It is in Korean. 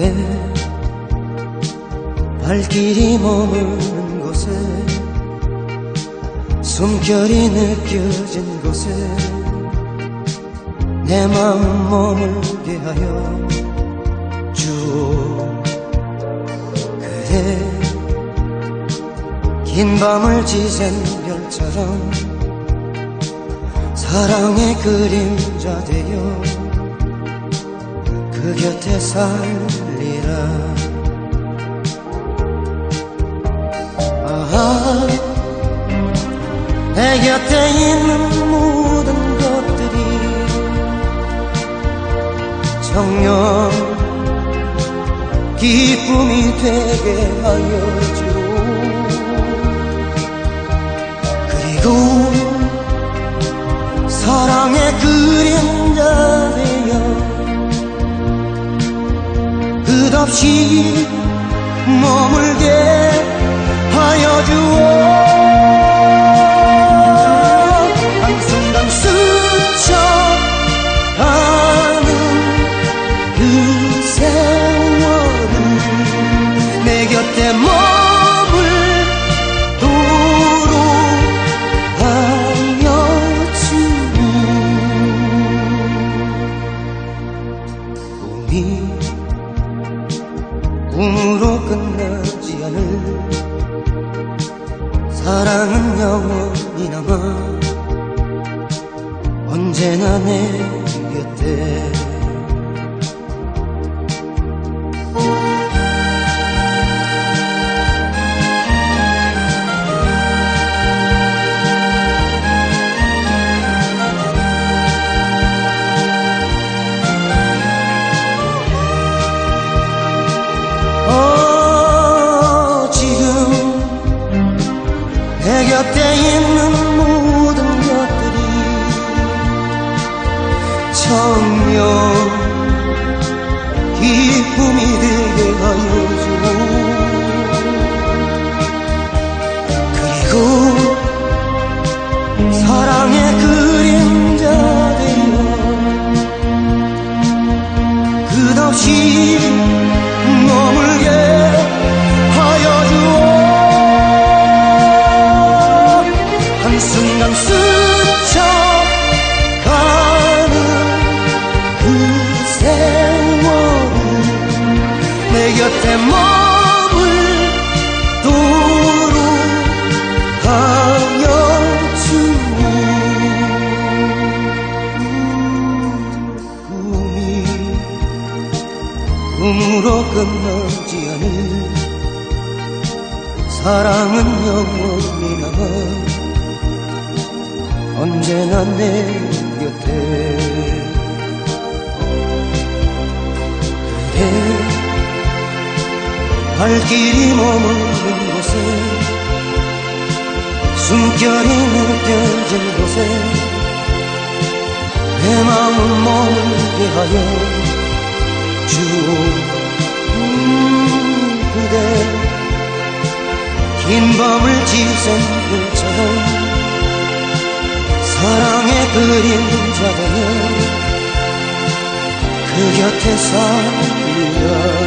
그대 발길이 머무는 곳에 숨결이 느껴진 곳에 내 마음 머물게 하여 주오. 그대 긴 밤을 지샌 별처럼 사랑의 그림자 되어 그 곁에 살리라 아하 내 곁에 있는 모든 것들이 정녕 기쁨이 되게 하여 주오 그리고 사랑의 그 끝없이 머물게 하여 주오 한순간 스쳐가는 그 세월을 내 곁에 머물도록 하여 주오 꿈이 꿈으로 끝나지 않을 사랑은 영원히 남아 언제나 내 곁에 곁에 있는 모든 것들이 청명 기쁨이 되게 하여 주 꿈으로 끝나지 않을 사랑은 영원히 남아 언제나 내 곁에. 그대 발길이 머무는 곳에 숨결이 느껴진 곳에 내 마음 머물게 하여 긴 밤을 지샌 불처럼 사랑의 그림자 되어 그 곁에 살리라